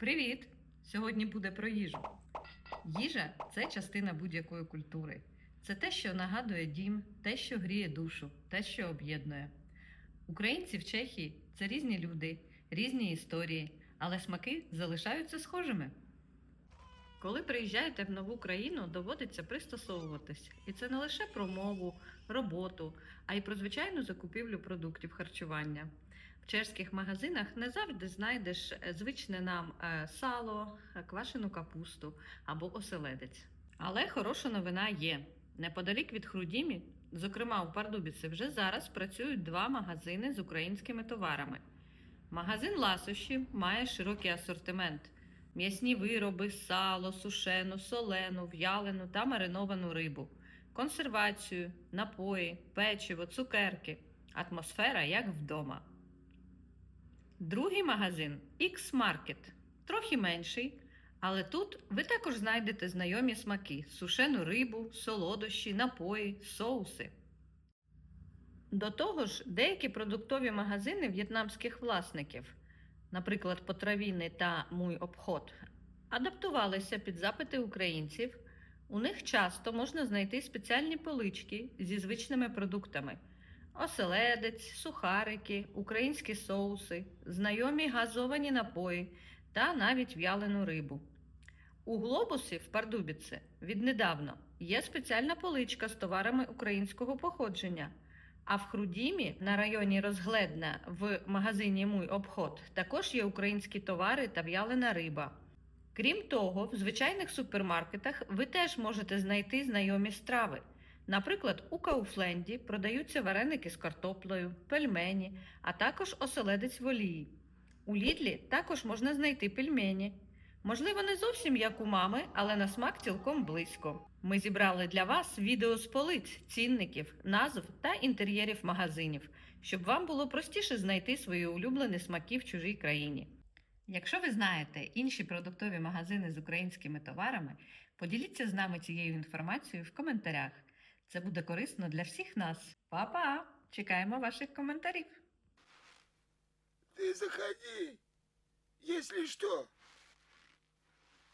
Привіт! Сьогодні буде про їжу. Їжа це частина будь-якої культури. Це те, що нагадує дім, те, що гріє душу, те, що об'єднує. Українці в Чехії це різні люди, різні історії, але смаки залишаються схожими. Коли приїжджаєте в нову країну, доводиться пристосовуватись. І це не лише про мову, роботу, а й про звичайну закупівлю продуктів харчування. В чешських магазинах не завжди знайдеш е, звичне нам е, сало, е, квашену капусту або оселедець. Але хороша новина є. Неподалік від Хрудімі, зокрема у Пардубіці, вже зараз працюють два магазини з українськими товарами. Магазин Ласощі має широкий асортимент: м'ясні вироби, сало, сушену, солену, в'ялену та мариновану рибу, консервацію, напої, печиво, цукерки. Атмосфера як вдома. Другий магазин X-Market. Трохи менший, але тут ви також знайдете знайомі смаки: сушену рибу, солодощі, напої, соуси. До того ж, деякі продуктові магазини в'єтнамських власників, наприклад, Потравіни та Муй Обход, адаптувалися під запити українців. У них часто можна знайти спеціальні полички зі звичними продуктами: оселедець, сухарики, українські соуси, знайомі газовані напої та навіть в'ялену рибу. У глобусі в Пардубіці віднедавно є спеціальна поличка з товарами українського походження. А в Хрудімі на районі Розгледна в магазині Муй Обход також є українські товари та в'ялена риба. Крім того, в звичайних супермаркетах ви теж можете знайти знайомі страви. Наприклад, у Кауфленді продаються вареники з картоплею, пельмені, а також оселедець в олії. У Лідлі також можна знайти пельмені. Можливо, не зовсім як у мами, але на смак цілком близько. Ми зібрали для вас відео з полиць, цінників, назв та інтер'єрів магазинів, щоб вам було простіше знайти свої улюблені смаки в чужій країні. Якщо ви знаєте інші продуктові магазини з українськими товарами, поділіться з нами цією інформацією в коментарях. Це буде корисно для всіх нас. Па-па! Чекаємо ваших коментарів. Ты заходи. Если что,